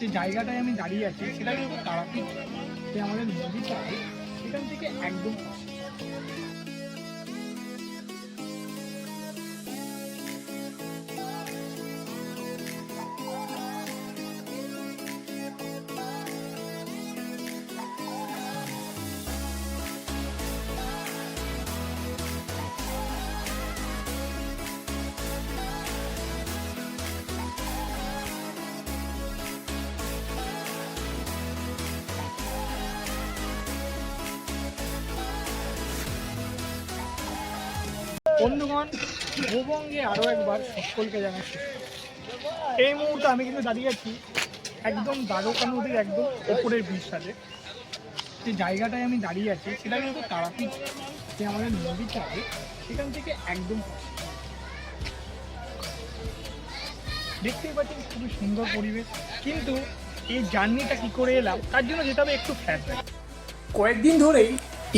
যে জায়গাটায় আমি দাঁড়িয়ে আছি সেটা কিন্তু তারাপীঠ যে আমাদের নদীটা সেখান থেকে একদম বন্ধুগণ ভূবঙ্গে আরও একবার সকলকে জানাচ্ছি। এই মুহূর্তে আমি কিন্তু দাঁড়িয়ে আছি একদম দ্বারকা নদীর একদম ওপরের ব্রিজটাতে যে জায়গাটায় আমি দাঁড়িয়ে আছি, সেটা কিন্তু তারাপীঠ, যে আমাদের নদীটা আছে, সেখান থেকে একদম দেখতেই পাচ্ছেন খুবই সুন্দর পরিবেশ, কিন্তু এই জার্নিটা কি করে এলাম, তার জন্য যেতে হবে একটু ফ্ল্যাট কয়েকদিন ধরেই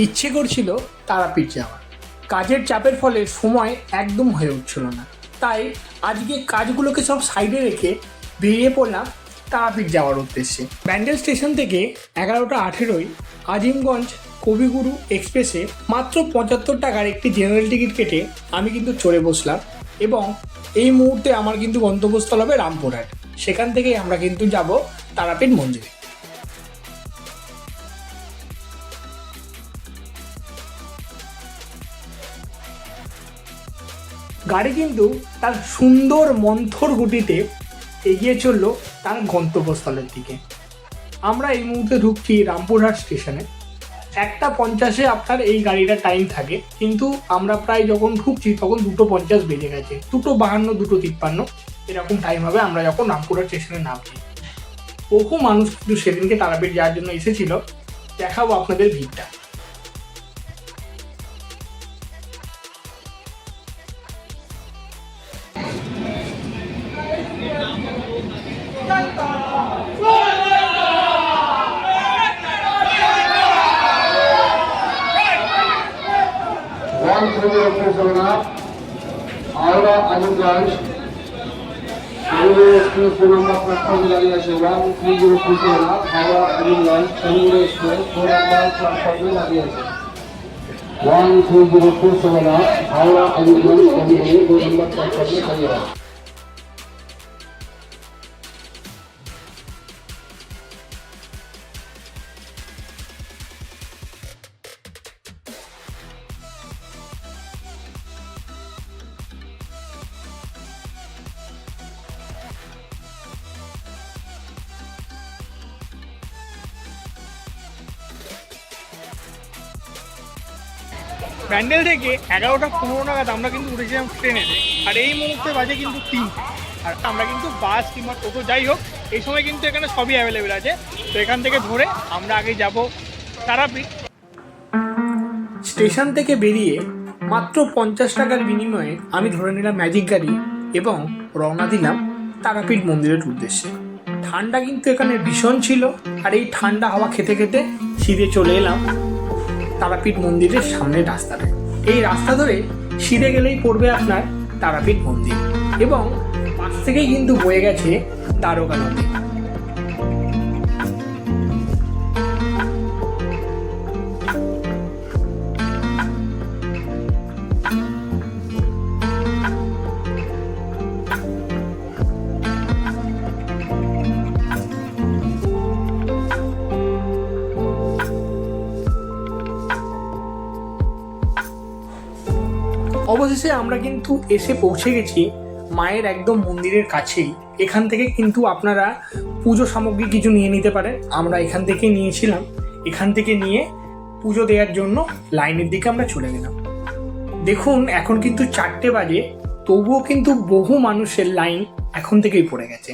ইচ্ছে করছিল তারাপীঠ যাওয়ার। কাজের চাপের ফলে সময় একদম হয়ে উঠছিল না। তাই আজকে কাজগুলোকে সব সাইডে রেখে বেরিয়ে পড়লাম তারাপীঠ যাওয়ার উদ্দেশ্যে। ব্যান্ডেল স্টেশন থেকে এগারোটা আঠেরোই আজিমগঞ্জ কবিগুরু এক্সপ্রেসে মাত্র পঁচাত্তর টাকার একটি জেনারেল টিকিট কেটে আমি কিন্তু চড়ে বসলাম এবং এই মুহূর্তে আমার কিন্তু গন্তব্যস্থল হবে রামপুরহাট। সেখান থেকেই আমরা কিন্তু যাব তারাপীঠ মন্দিরে। গাড়ি কিন্তু তার সুন্দর মন্থর গুটিতে এগিয়ে চলল তার গন্তব্যস্থলের দিকে। আমরা এই মুহূর্তে ঢুকছি রামপুরহাট স্টেশনে। একটা পঞ্চাশে আপনার এই গাড়িটা টাইম থাকে, কিন্তু আমরা প্রায় যখন ঢুকছি তখন দুটো পঞ্চাশ বেজে গেছে। দুটো বাহান্ন, দুটো তিপ্পান্ন, এরকম টাইম হবে আমরা যখন রামপুরহাট স্টেশনে নামছি। বহু মানুষ কিন্তু সেদিনকে তারাপীঠ যাওয়ার জন্য এসেছিল। দেখাবো আপনাদের ভিড়টা। Purusavana, Aura Ajibganj, Shangure Express, phone number platform দাঁড়িয়ে আছে one three zero two seven Howrah Azimganj শঙ্গুরে express number প্ল্যাটফর্মে দাঁড়িয়ে আছে one three zero two seven Howrah Azimganj four number প্ল্যাটফর্মে দাঁড়িয়ে আছে ব্যান্ডেল থেকে এগারোটা পনেরো নাগাদ আমরা কিন্তু উঠেছিলাম ট্রেনেতে আর এই মুহূর্তে বাজে কিন্তু তিন আর আমরা কিন্তু বাস কিংবা টোটো যাই হোক, এই সময় কিন্তু এখানে সবই অ্যাভেলেবেল আছে। তো এখান থেকে ধরে আমরা আগে যাব তারাপীঠ। স্টেশন থেকে বেরিয়ে মাত্র পঞ্চাশ টাকার বিনিময়ে আমি ধরে নিলাম ম্যাজিক গাড়ি এবং রওনা দিলাম তারাপীঠ মন্দিরের উদ্দেশ্যে। ঠান্ডা কিন্তু এখানে ভীষণ ছিল, আর এই ঠান্ডা হাওয়া খেতে খেতে সিঁড়ে চলে এলাম তারাপীঠ মন্দিরের সামনের রাস্তাটা এই রাস্তা ধরে সিঁড়ে গেলেই পড়বে আপনার তারাপীঠ মন্দির। এবং পাশ থেকেই কিন্তু বয়ে গেছে দ্বারকা নদী। অবশেষে আমরা কিন্তু এসে পৌঁছে গেছি মায়ের একদম মন্দিরের কাছেই। এখান থেকে কিন্তু আপনারা পুজো সামগ্রী কিছু নিয়ে নিতে পারেন। আমরা এখান থেকে নিয়েছিলাম। এখান থেকে নিয়ে পুজো দেওয়ার জন্য লাইনের দিকে আমরা চলে গেলাম। দেখুন, এখন কিন্তু চারটে বাজে, তবুও কিন্তু বহু মানুষের লাইন এখন থেকেই পড়ে গেছে।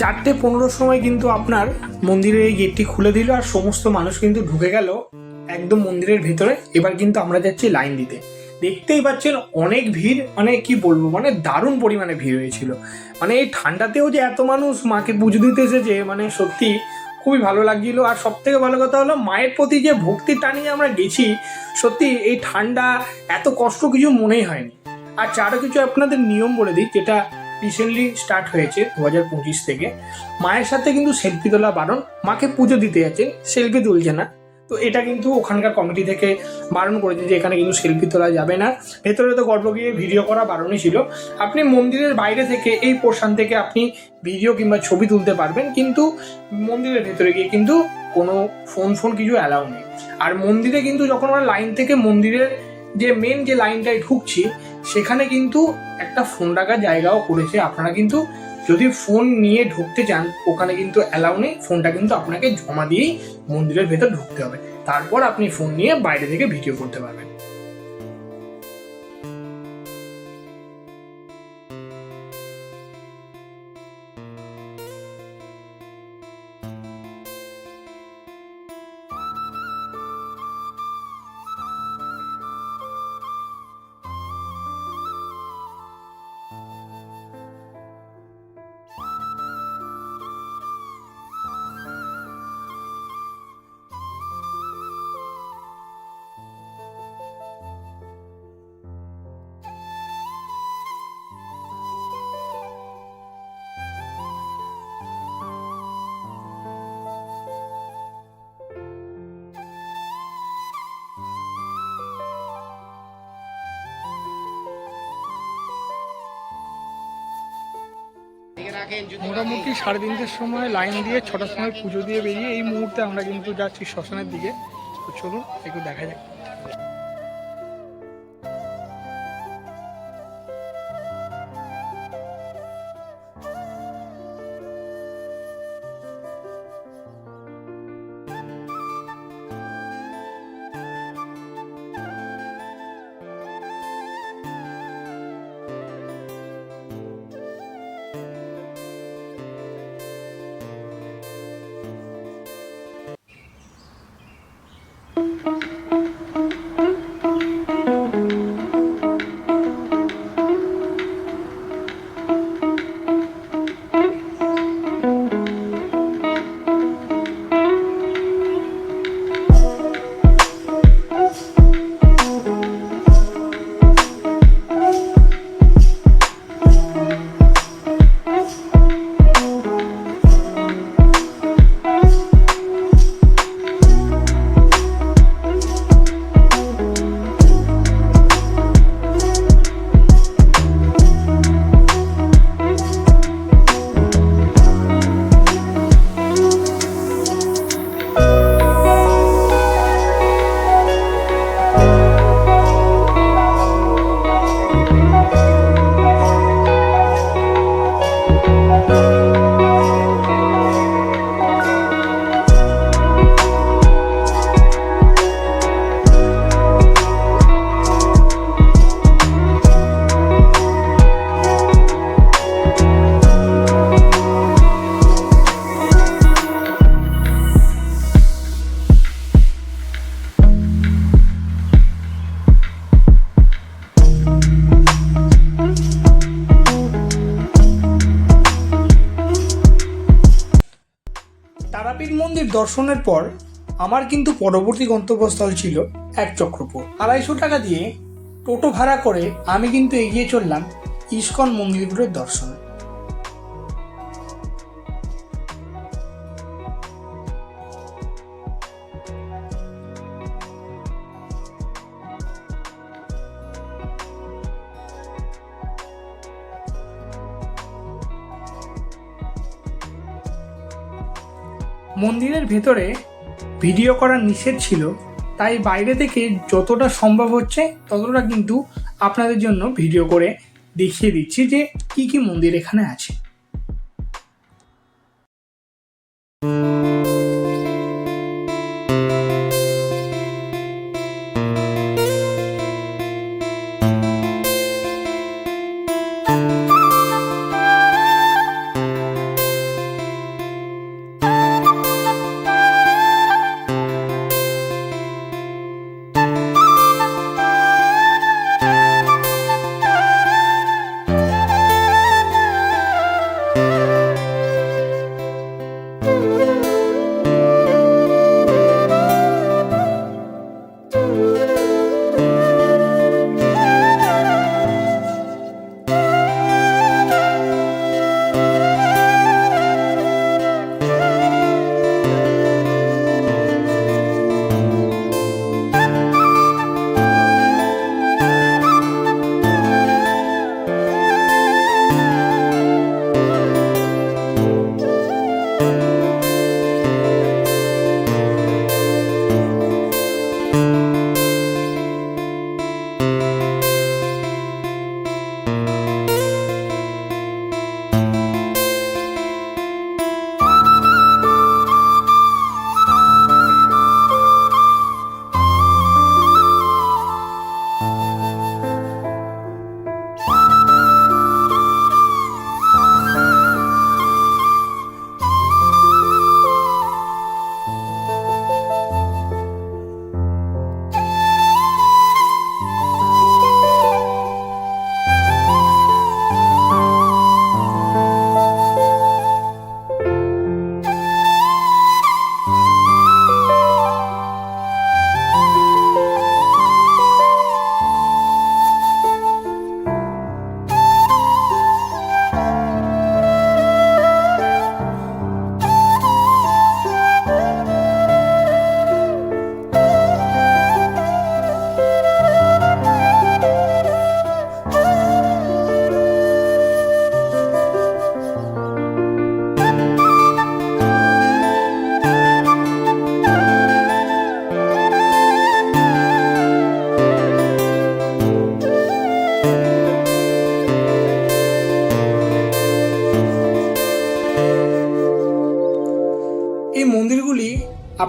চারটে পনেরোর সময় কিন্তু আপনার মন্দিরের এই গেটটি খুলে দিল আর সমস্ত মানুষ কিন্তু ঢুকে গেল একদম মন্দিরের ভেতরে। এবার কিন্তু আমরা যাচ্ছি লাইন দিতে। দেখতেই পাচ্ছেন অনেক ভিড় মানে কি বলব মানে দারুণ পরিমাণে ভিড় হয়েছিল। মানে এই ঠান্ডাতেও যে এত মানুষ মাকে পুজো দিতে এসেছে মানে সত্যি খুবই ভালো লাগছিল। আর সব থেকে ভালো কথা হলো, মায়ের প্রতি যে ভক্তির টানিয়ে আমরা গেছি, সত্যি এই ঠান্ডা এত কষ্ট কিছু মনেই হয়নি। আর আরও কিছু আপনাদের নিয়ম বলে দিই, যেটা রিসেন্টলি স্টার্ট হয়েছে দু হাজার পঁচিশ থেকে। মায়ের সাথে কিন্তু সেলফি তোলা বারণ, মাকে পুজো দিতে যাচ্ছে সেলফি তুলছে না। তো এটা কিন্তু ওখানকার কমিটি থেকে বারণ করেছে যে এখানে কিন্তু সেলফি তোলা যাবে না। ভেতরে তো গল্প গিয়ে ভিডিও করা বারণই ছিল। আপনি মন্দিরের বাইরে থেকে এই পোর্শন থেকে আপনি ভিডিও কিংবা ছবি তুলতে পারবেন, কিন্তু মন্দিরের ভেতরে গিয়ে কিন্তু কোনো ফোন ফোন কিছু অ্যালাউ নেই। আর মন্দিরে কিন্তু যখন আমরা লাইন থেকে মন্দিরের যে মেন যে লাইনটায় ঢুকছি সেখানে কিন্তু একটা ফোন রাখার জায়গাও করেছে। আপনারা কিন্তু যদি ফোন নিয়ে ঢুকতে চান, ওখানে কিন্তু অ্যালাউ নেই। ফোনটা কিন্তু আপনাকে জমা দিয়েই মন্দিরের ভেতর ঢুকতে হবে। তারপর আপনি ফোন নিয়ে বাইরে থেকে ভিডিও করতে পারবেন। মোটামুটি সাড়ে তিনটের সময় লাইন দিয়ে ছটার সময় পুজো দিয়ে বেরিয়ে এই মুহূর্তে আমরা কিন্তু যাচ্ছি শ্মশানের দিকে। তো চলুন একটু দেখা যাক। দর্শনের পর আমার কিন্তু পরবর্তী গন্তব্যস্থল ছিল এক চক্রপুর। আড়াইশো টাকা দিয়ে টোটো ভাড়া করে আমি কিন্তু এগিয়ে চললাম ইস্কন মন্দিরগুলোর দর্শনে। মন্দিরের ভেতরে ভিডিও করা নিষেধ ছিল, তাই বাইরে থেকে যতটা সম্ভব হচ্ছে ততটা কিন্তু আপনাদের জন্য ভিডিও করে দেখিয়ে দিচ্ছি যে কি কি মন্দির এখানে আছে।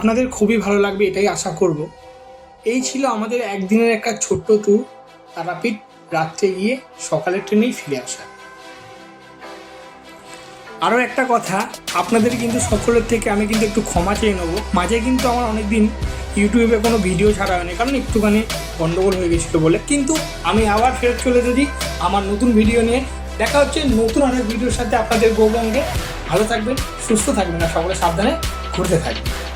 আপনাদের খুবই ভালো লাগবে, এটাই আশা করব। এই ছিল আমাদের একদিনের একটা ছোট্ট ট্যুর তারাপীঠ রাত্রে গিয়ে সকালের ট্রেনেই ফিরে আসা। আরও একটা কথা, আপনাদের কিন্তু সকলের থেকে আমি কিন্তু একটু ক্ষমা চেয়ে নেব। মাঝে কিন্তু আমার অনেক দিন ইউটিউবে কোনো ভিডিও ছাড়া হয়নি, কারণ একটুখানি গণ্ডগোল হয়ে গেছিল বলে। কিন্তু আমি আবার ফেরত চলে এসেছি আমার নতুন ভিডিও নিয়ে। দেখা হচ্ছে নতুন অনেক ভিডিওর সাথে আপনাদের গৌরঙ্গে। ভালো থাকবেন, সুস্থ থাকবেন আর সকলে সাবধানে ঘুরতে থাকবেন।